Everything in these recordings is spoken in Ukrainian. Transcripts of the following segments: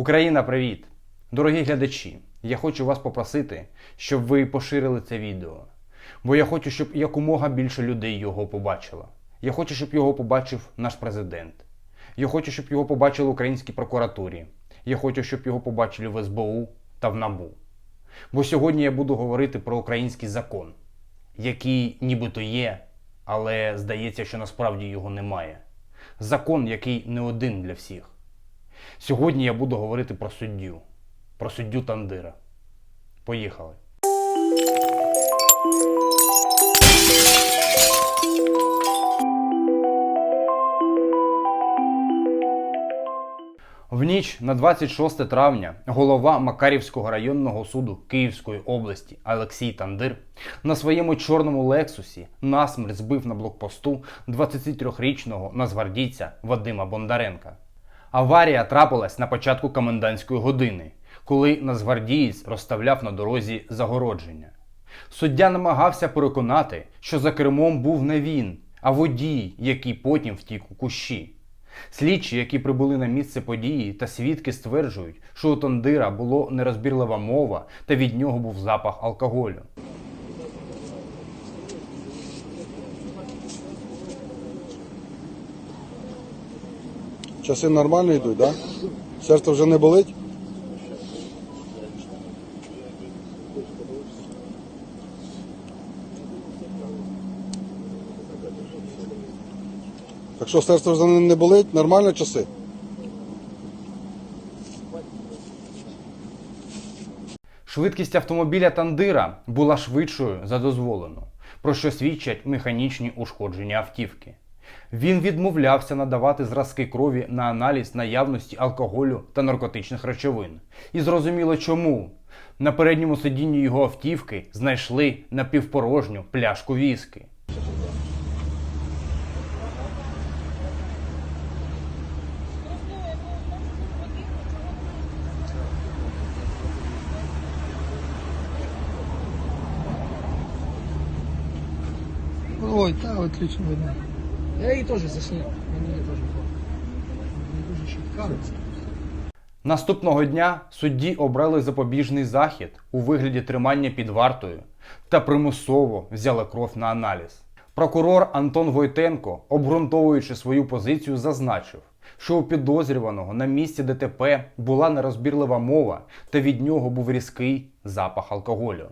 Україна, привіт! Дорогі глядачі! Я хочу вас попросити, щоб ви поширили це відео. Бо я хочу, щоб якомога більше людей його побачило. Я хочу, щоб його побачив наш президент. Я хочу, щоб його побачили в українській прокуратурі. Я хочу, щоб його побачили в СБУ та в НАБУ. Бо сьогодні я буду говорити про український закон, який нібито є, але здається, що насправді його немає. Закон, який не один для всіх. Сьогодні я буду говорити про суддю, про суддю Тандира. Поїхали. В ніч на 26 травня голова Макарівського районного суду Київської області Олексій Тандир на своєму чорному лексусі насмерть збив на блокпосту 23-річного нацгвардійця Вадима Бондаренка. Аварія трапилась на початку комендантської години, коли нацгвардієць розставляв на дорозі загородження. Суддя намагався переконати, що за кермом був не він, а водій, який потім втік у кущі. Слідчі, які прибули на місце події, та свідки стверджують, що у Тондира було нерозбірлива мова та від нього був запах алкоголю. Часи нормально йдуть, так? Да? Серце вже не болить? Так що серце вже не болить, нормально часи? Швидкість автомобіля Тандира була швидшою за дозволену, про що свідчать механічні ушкодження автівки. Він відмовлявся надавати зразки крові на аналіз наявності алкоголю та наркотичних речовин. І зрозуміло чому. На передньому сидінні його автівки знайшли напівпорожню пляшку віскі. Ой, та отлично видно. Я її теж засняв. Мені теж Мені дуже швидка. Наступного дня судді обрали запобіжний захід у вигляді тримання під вартою та примусово взяли кров на аналіз. Прокурор Антон Войтенко, обґрунтовуючи свою позицію, зазначив, що у підозрюваного на місці ДТП була нерозбірлива мова та від нього був різкий запах алкоголю.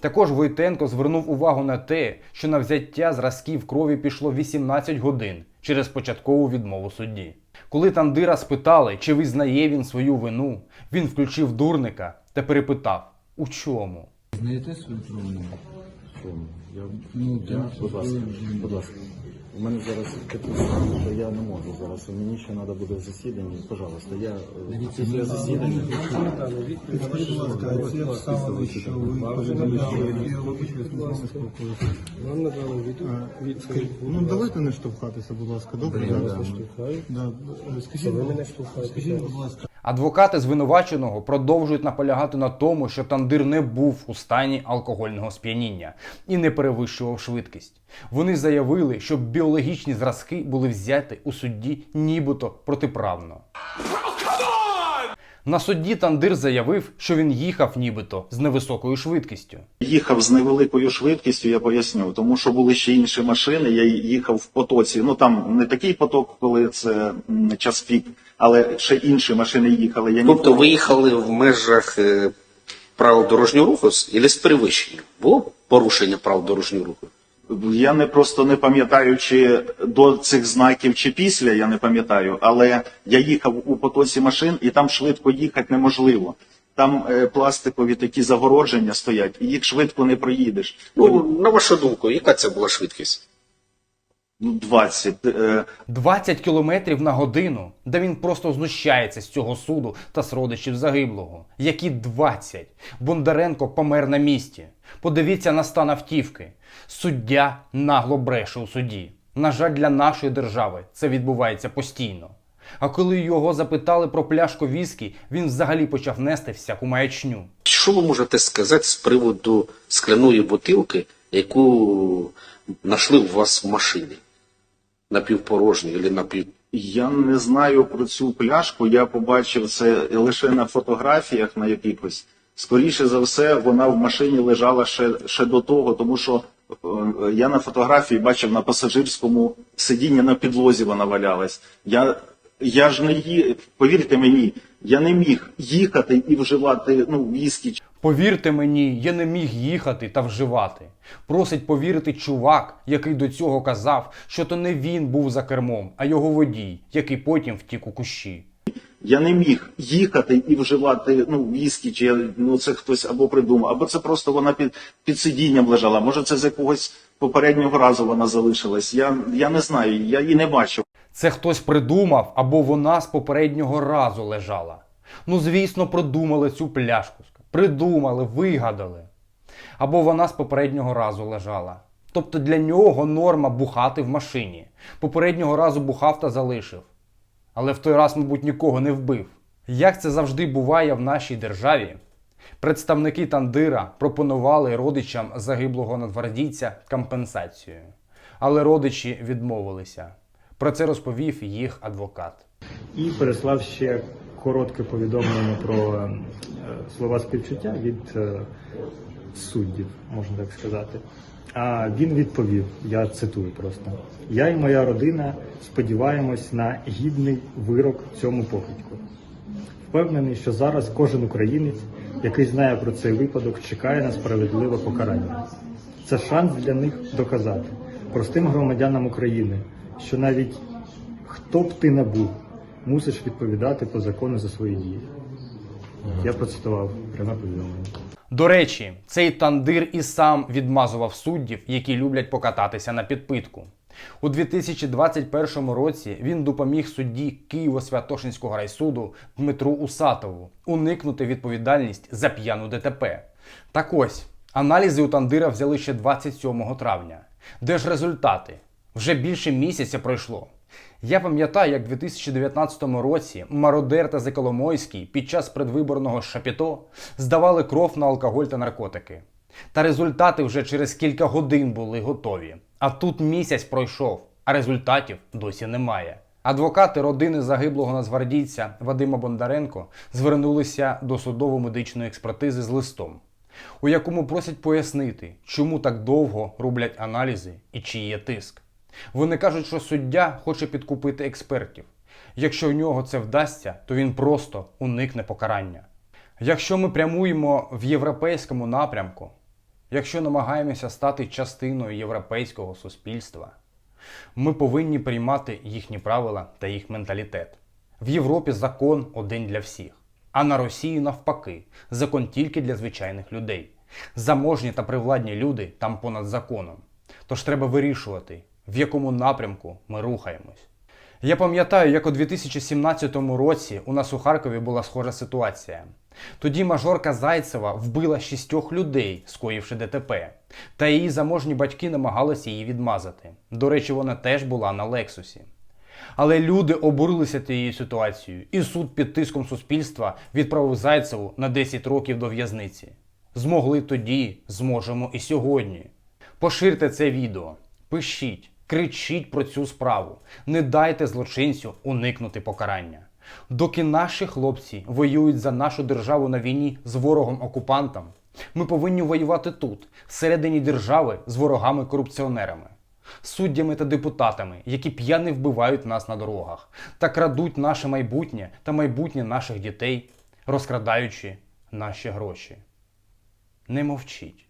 Також Войтенко звернув увагу на те, що на взяття зразків крові пішло 18 годин через початкову відмову судді. Коли Тандира спитали, чи визнає він свою вину, він включив дурника та перепитав, у чому. Знаєте свою провину? Я, Ну, я, будь ласка, будь ласка. У мене зараз таке що я не можу зараз. Мені ще треба буде засідання. Пожалуйста, я е, після засідання. Скажіть, будь ласка, ці обставини, що ви повідомляли, Вам надали від... від... Ну давайте не штовхатися, будь ласка, добре? Блін, Да, да. штовхають. Е, Скажіть, ви будь мене ласка, штовхаєте. будь ласка, Адвокати звинуваченого продовжують наполягати на тому, що Тандир не був у стані алкогольного сп'яніння і не перевищував швидкість. Вони заявили, що біологічні зразки були взяті у судді нібито протиправно. На судді Тандир заявив, що він їхав нібито з невисокою швидкістю. Їхав з невеликою швидкістю, я поясню, тому що були ще інші машини. Я їхав в потоці. Ну там не такий поток, коли це час пік, але ще інші машини їхали. Я Тобто ніколи- ви їхали в межах е, правил дорожнього руху і з перевищенням? Було порушення правил дорожнього руху? я не просто не пам'ятаю, чи до цих знаків, чи після, я не пам'ятаю, але я їхав у потоці машин, і там швидко їхати неможливо. Там е, пластикові такі загородження стоять, і їх швидко не проїдеш. Ну, на вашу думку, яка це була швидкість? Ну, 20. Е, 20 кілометрів на годину, де він просто знущається з цього суду та з родичів загиблого. Які 20? Бондаренко помер на місці. Подивіться на стан автівки. Суддя нагло бреше у суді. На жаль, для нашої держави це відбувається постійно. А коли його запитали про пляшку віскі, він взагалі почав нести всяку маячню. Що ви можете сказати з приводу скляної бутилки, яку знайшли у вас в машині? Напівпорожній або напів Я не знаю про цю пляшку. Я побачив це лише на фотографіях на якихось. Скоріше за все, вона в машині лежала ще, ще до того, тому що е, я на фотографії бачив на пасажирському сидінні на підлозі вона валялась. Я, я ж не ї... повірте мені, я не міг їхати і вживати ну, віскі Повірте мені, я не міг їхати та вживати. Просить повірити чувак, який до цього казав, що то не він був за кермом, а його водій, який потім втік у кущі. Я не міг їхати і вживати ну, віскі, чи ну, це хтось або придумав, або це просто вона під, під сидінням лежала. Може, це з якогось попереднього разу вона залишилась. Я, я не знаю, я її не бачив. Це хтось придумав, або вона з попереднього разу лежала. Ну, звісно, придумали цю пляшку. Придумали, вигадали. Або вона з попереднього разу лежала. Тобто для нього норма бухати в машині. Попереднього разу бухав та залишив. Але в той раз, мабуть, нікого не вбив. Як це завжди буває в нашій державі, представники Тандира пропонували родичам загиблого нацгвардійця компенсацію. Але родичі відмовилися. Про це розповів їх адвокат. і переслав ще коротке повідомлення про е, слова співчуття від е, суддів, можна так сказати. А він відповів: я цитую просто: я і моя родина сподіваємось на гідний вирок цьому покидьку. Впевнений, що зараз кожен українець, який знає про цей випадок, чекає на справедливе покарання. Це шанс для них доказати простим громадянам України, що навіть хто б ти не був, мусиш відповідати по закону за свої дії. Я процитував пряме повідомлення. До речі, цей тандир і сам відмазував суддів, які люблять покататися на підпитку. У 2021 році він допоміг судді Києво-Святошинського райсуду Дмитру Усатову уникнути відповідальність за п'яну ДТП. Так ось, аналізи у тандира взяли ще 27 травня. Де ж результати? Вже більше місяця пройшло. Я пам'ятаю, як в 2019 році Мародер та Заколомойський під час предвиборного шапіто здавали кров на алкоголь та наркотики. Та результати вже через кілька годин були готові. А тут місяць пройшов, а результатів досі немає. Адвокати родини загиблого нацгвардійця Вадима Бондаренко звернулися до судово-медичної експертизи з листом, у якому просять пояснити, чому так довго роблять аналізи і чи є тиск. Вони кажуть, що суддя хоче підкупити експертів. Якщо у нього це вдасться, то він просто уникне покарання. Якщо ми прямуємо в європейському напрямку, якщо намагаємося стати частиною європейського суспільства, ми повинні приймати їхні правила та їх менталітет. В Європі закон один для всіх, а на Росії навпаки, закон тільки для звичайних людей. Заможні та привладні люди там понад законом. Тож треба вирішувати, в якому напрямку ми рухаємось. Я пам'ятаю, як у 2017 році у нас у Харкові була схожа ситуація. Тоді мажорка Зайцева вбила шістьох людей, скоївши ДТП, та її заможні батьки намагалися її відмазати. До речі, вона теж була на Лексусі. Але люди обурилися тією ситуацією, і суд під тиском суспільства відправив Зайцеву на 10 років до в'язниці. Змогли тоді, зможемо і сьогодні. Поширте це відео, пишіть, кричіть про цю справу. Не дайте злочинцю уникнути покарання. Доки наші хлопці воюють за нашу державу на війні з ворогом-окупантом, ми повинні воювати тут, всередині держави, з ворогами-корупціонерами, суддями та депутатами, які п'яни вбивають нас на дорогах та крадуть наше майбутнє та майбутнє наших дітей, розкрадаючи наші гроші. Не мовчіть.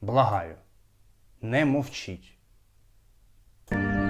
Благаю, не мовчіть. Bye.